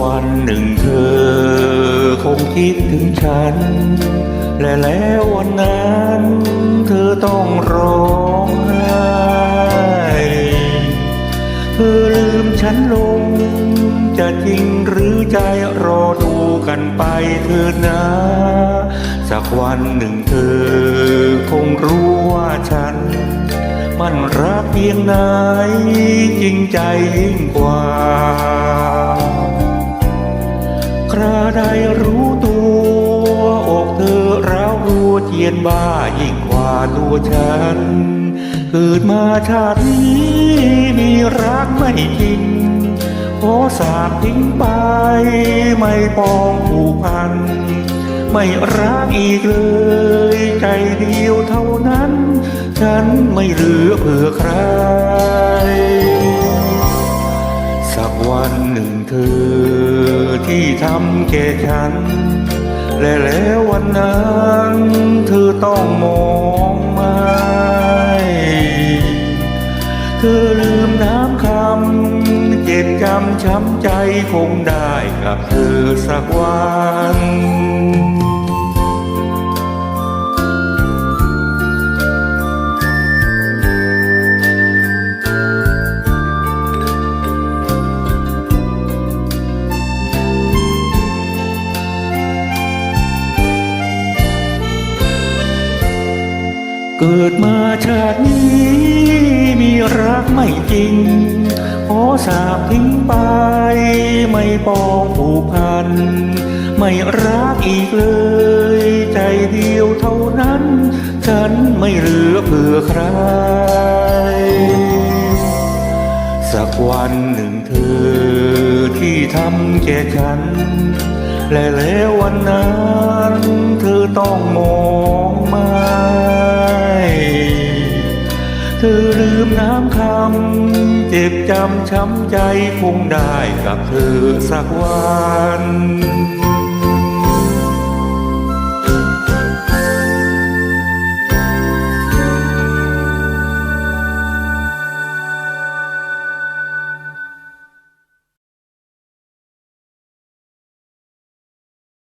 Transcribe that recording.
วันหนึ่งเธอคิดถึงฉัน และแล้ววันนั้น เธอต้องร้องไห้เธอลืมฉันลง จะจริงหรือใจรอดูกันไปเธอนะ สักวันหนึ่งเธอ คงรู้ว่าฉันมันรักเพียงไหนจริงใจยิ่งกว่า บ้ายิ่งกว่าตัวฉัน เกิดมาชาตินี้มีรักไม่จริงขอสาบทิ้งไป ไม่ปองผูกพัน ไม่รักอีกเลย ใจเดียวเท่านั้น ฉันไม่เหลือเผื่อใคร สักวันหนึ่งเธอที่ทำแก่ฉัน และแล้ววันนั้น ต้องมองไม่เธอลืมน้ำคำเจ็บจำช้ำใจคงได้กับเธอสักวัน เกิดมาชาตินี้มีรักไม่จริง ขอสาบทิ้งไป ไม่ปองผูกพัน ไม่รักอีกเลย ใจเดียวเท่านั้น ฉันไม่เหลือเผื่อใคร สักวันหนึ่งเธอที่ทำแก่ฉัน และแล้ววันนั้น เธอต้องมอง อลืมน้ำคำเจ็บจำช้ำใจคงได้กับเธอสักวัน